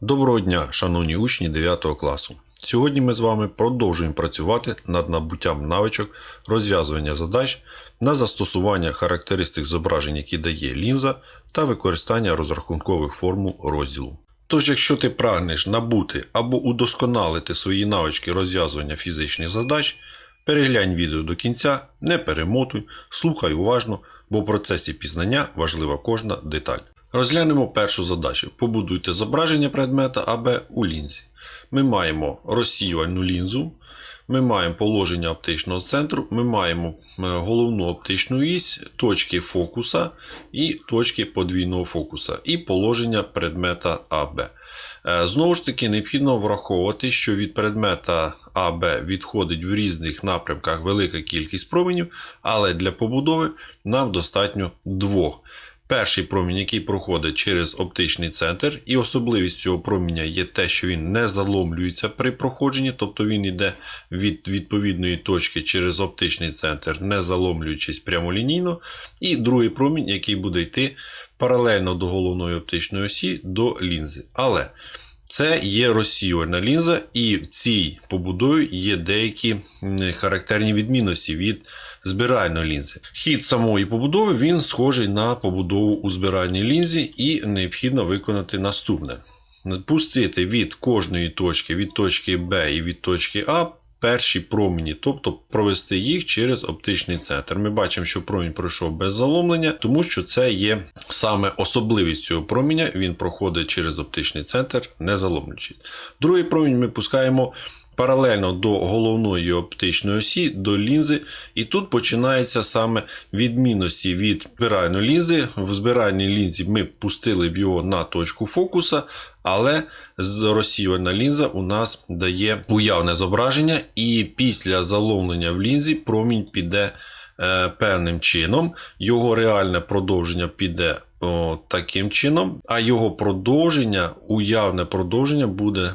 Доброго дня, шановні учні 9 класу. Сьогодні ми з вами продовжуємо працювати над набуттям навичок розв'язування задач на застосування характеристик зображень, які дає лінза, та використання розрахункових формул розділу. Тож, якщо ти прагнеш набути або удосконалити свої навички розв'язування фізичних задач, переглянь відео до кінця, не перемотуй, слухай уважно, бо в процесі пізнання важлива кожна деталь. Розглянемо першу задачу. Побудуйте зображення предмета АБ у лінзі. Ми маємо розсіювальну лінзу, ми маємо положення оптичного центру, ми маємо е, головну оптичну вісь, точки фокуса і точки подвійного фокуса, і положення предмета АБ. Е, Знову ж таки, необхідно враховувати, що від предмета АБ відходить в різних напрямках велика кількість променів, але для побудови нам достатньо двох. Перший промінь, який проходить через оптичний центр, і особливість цього проміння є те, що він не заломлюється при проходженні, тобто він йде від відповідної точки через оптичний центр, не заломлюючись прямолінійно. І другий промінь, який буде йти паралельно до головної оптичної осі до лінзи. Але це є розсіювальна лінза, і в цій побудові є деякі характерні відмінності від збиральної лінзи. Хід самої побудови він схожий на побудову у збиральній лінзі, і необхідно виконати наступне: пустити від кожної точки, від точки Б і від точки А. Перші промені, тобто провести їх через оптичний центр. Ми бачимо, що промінь пройшов без заломлення, тому що це є саме особливість цього проміння. Він проходить через оптичний центр, не заломлюючи. Другий промінь ми пускаємо паралельно до головної оптичної осі, до лінзи. І тут починається саме відмінності від збиральної лінзи. В збиральній лінзі ми пустили б його на точку фокуса, але розсіювальна лінза у нас дає уявне зображення, і після заломлення в лінзі промінь піде е, певним чином. Його реальне продовження піде о, таким чином, а його продовження, уявне продовження буде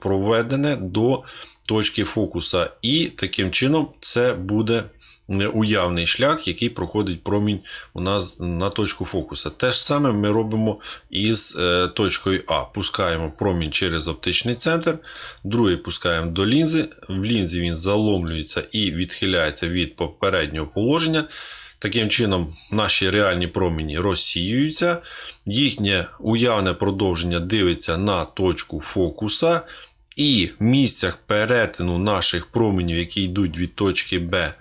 проведене до точки фокуса. І таким чином це буде е, уявний шлях, який проходить промінь у нас на точку фокуса. Те ж саме ми робимо із е, точкою А. Пускаємо промінь через оптичний центр, другий пускаємо до лінзи. В лінзі він заломлюється і відхиляється від попереднього положення. Таким чином, наші реальні промені розсіюються, їхнє уявне продовження дивиться на точку фокуса, і в місцях перетину наших променів, які йдуть від точки Б,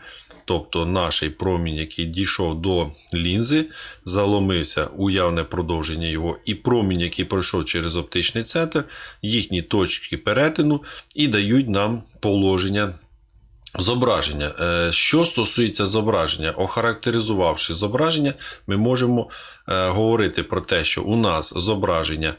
тобто наш промінь, який дійшов до лінзи, заломився уявне продовження його, і промінь, який пройшов через оптичний центр, їхні точки перетину і дають нам положення Зображення. Е, Що стосується зображення, охарактеризувавши зображення, ми можемо е, говорити про те, що у нас зображення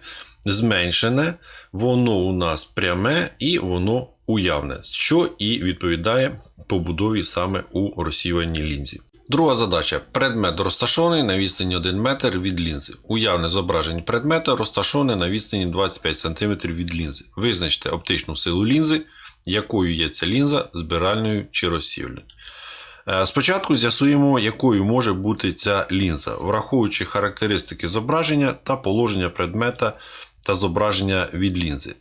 зменшене, воно у нас пряме і воно уявне, що і відповідає побудові саме у розсіювальній лінзі. Друга задача. Предмет розташований на відстані 1 метр від лінзи. Уявне зображення предмета розташоване на відстані 25 см від лінзи. Визначте оптичну силу лінзи, якою є ця лінза, збиральною чи розсіювальною. Е, Спочатку з'ясуємо, якою може бути ця лінза, враховуючи характеристики зображення та положення предмета та зображення від лінзи.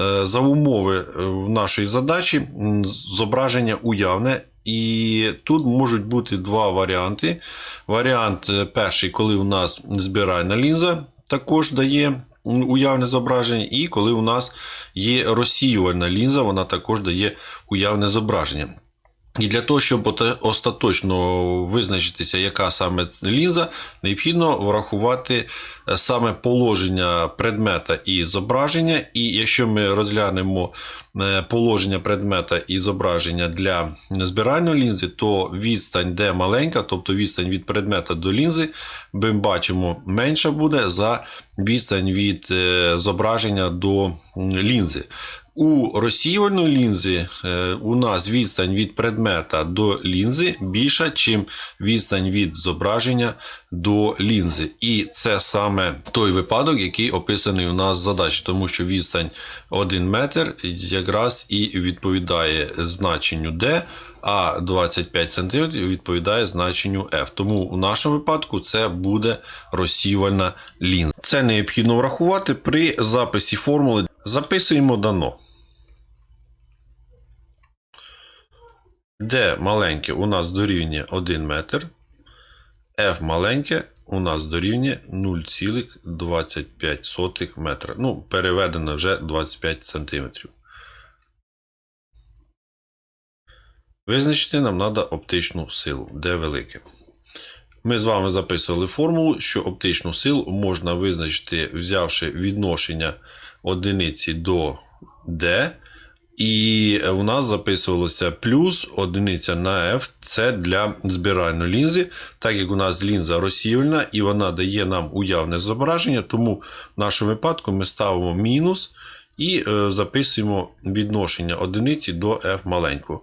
Е, За умови е, нашої задачі зображення уявне, і тут можуть бути два варіанти. Варіант перший, коли у нас збиральна лінза, також дає уявне зображення, і коли у нас є розсіювальна лінза, вона також дає уявне зображення. І для того, щоб остаточно визначитися, яка саме лінза, необхідно врахувати е, саме положення предмета і зображення. І якщо ми розглянемо е, положення предмета і зображення для збиральної лінзи, то відстань, де маленька, тобто відстань від предмета до лінзи, ми бачимо менша буде за відстань від е, зображення до лінзи. У розсіювальної лінзи е, у нас відстань від предмета до лінзи більша, ніж відстань від зображення до лінзи. І це саме той випадок, який описаний у нас в задачі, тому що відстань 1 метр якраз і відповідає значенню D, а 25 см відповідає значенню F. Тому в нашому випадку це буде розсівальна лінза. Це необхідно врахувати при записі формули. Записуємо дано. D маленьке у нас дорівнює 1 метр. F маленьке у нас дорівнює 0,25 метра. Ну, переведено вже 25 см. Визначити нам треба оптичну силу, де велике. Ми з вами записували формулу, що оптичну силу можна визначити, взявши відношення одиниці до D. І у нас записувалося плюс одиниця на F. Це для збиральної лінзи, так як у нас лінза розсіювальна і вона дає нам уявне зображення, тому в нашому випадку ми ставимо мінус і е, записуємо відношення одиниці до F маленького.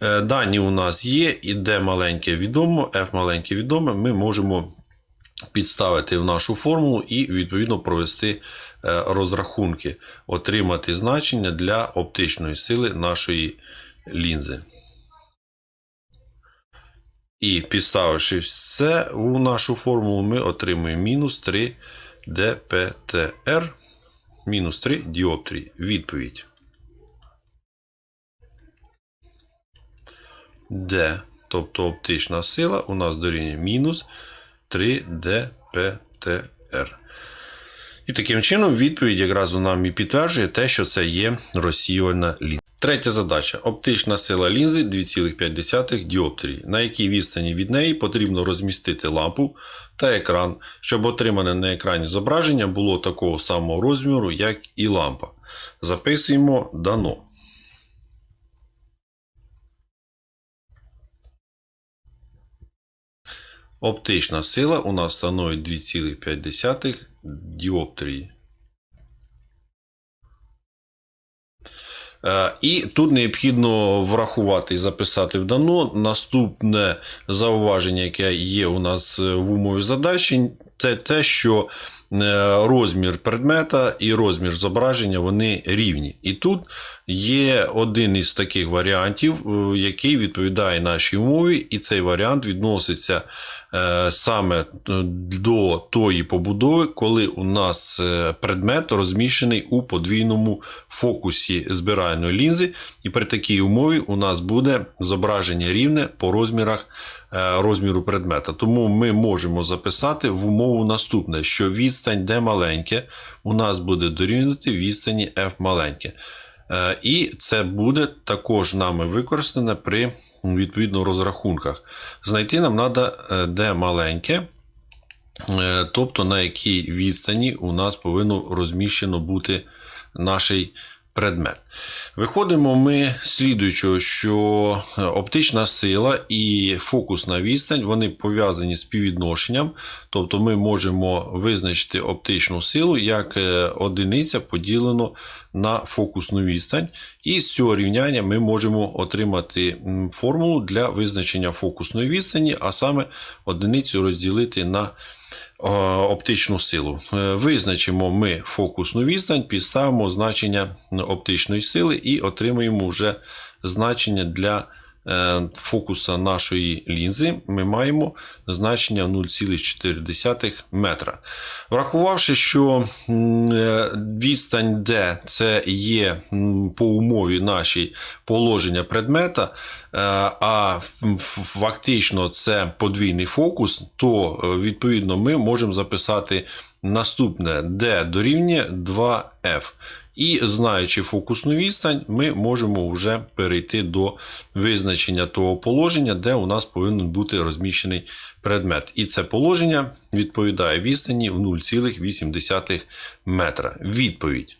Е, дані у нас є, і D маленьке відомо, F маленьке відоме, ми можемо підставити в нашу формулу і відповідно провести е, розрахунки, отримати значення для оптичної сили нашої лінзи. І підставивши все у нашу формулу, ми отримуємо мінус 3 dPtr, мінус 3 діоптрії. Відповідь. D, тобто оптична сила, у нас дорівнює мінус 3 dPtr. І таким чином відповідь якраз нам і підтверджує те, що це є розсіювальна лінза. Третя задача. Оптична сила лінзи 2,5 діоптрії, на якій відстані від неї потрібно розмістити лампу та екран, щоб отримане на екрані зображення було такого самого розміру, як і лампа. Записуємо дано. Оптична сила у нас становить 2,5 діоптрії. І тут необхідно врахувати і записати в дано. Наступне зауваження, яке є у нас е, в умові задачі, це те, що е, розмір предмета і розмір зображення вони рівні. І тут є один із таких варіантів, е, який відповідає нашій умові, і цей варіант відноситься е, саме до тої побудови, коли у нас е, предмет розміщений у подвійному фокусі збиральної лінзи, і при такій умові у нас буде зображення рівне по розмірах е, розміру предмета. Тому ми можемо записати в умову наступне, що відстань D маленьке у нас буде дорівнювати відстані F маленьке. Е, І це буде також нами використане при відповідно розрахунках. Знайти нам треба D маленьке, е, тобто на якій відстані у нас повинно розміщено бути наш предмет. Виходимо ми слідуючого, що е, оптична сила і фокусна відстань вони пов'язані з співвідношенням, тобто ми можемо визначити оптичну силу як е, одиниця поділено на фокусну відстань. І з цього рівняння ми можемо отримати формулу для визначення фокусної відстані, а саме одиницю розділити на е, оптичну силу. Е, Визначимо ми фокусну відстань, підставимо значення оптичної сили і отримаємо вже значення для фокуса нашої лінзи. Ми маємо значення 0,4 метра. Врахувавши, що е, відстань D це є по умові нашій положення предмета, е, а фактично це подвійний фокус, то е, відповідно ми можемо записати наступне D дорівнює 2F. І знаючи фокусну відстань, ми можемо вже перейти до визначення того положення, де у нас повинен бути розміщений предмет. І це положення відповідає відстані в 0,8 метра. Відповідь.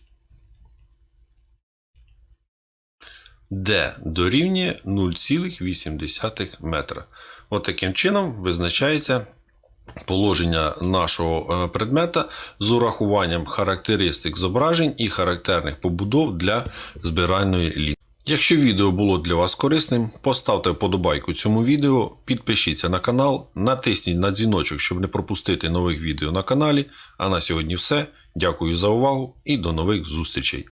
D дорівнює 0,8 метра. От таким чином визначається положення нашого е, предмета з урахуванням характеристик зображень і характерних побудов для збиральної лінії. Якщо відео було для вас корисним, поставте вподобайку цьому відео, підпишіться на канал, натисніть на дзвіночок, щоб не пропустити нових відео на каналі. А на сьогодні все. Дякую за увагу і до нових зустрічей!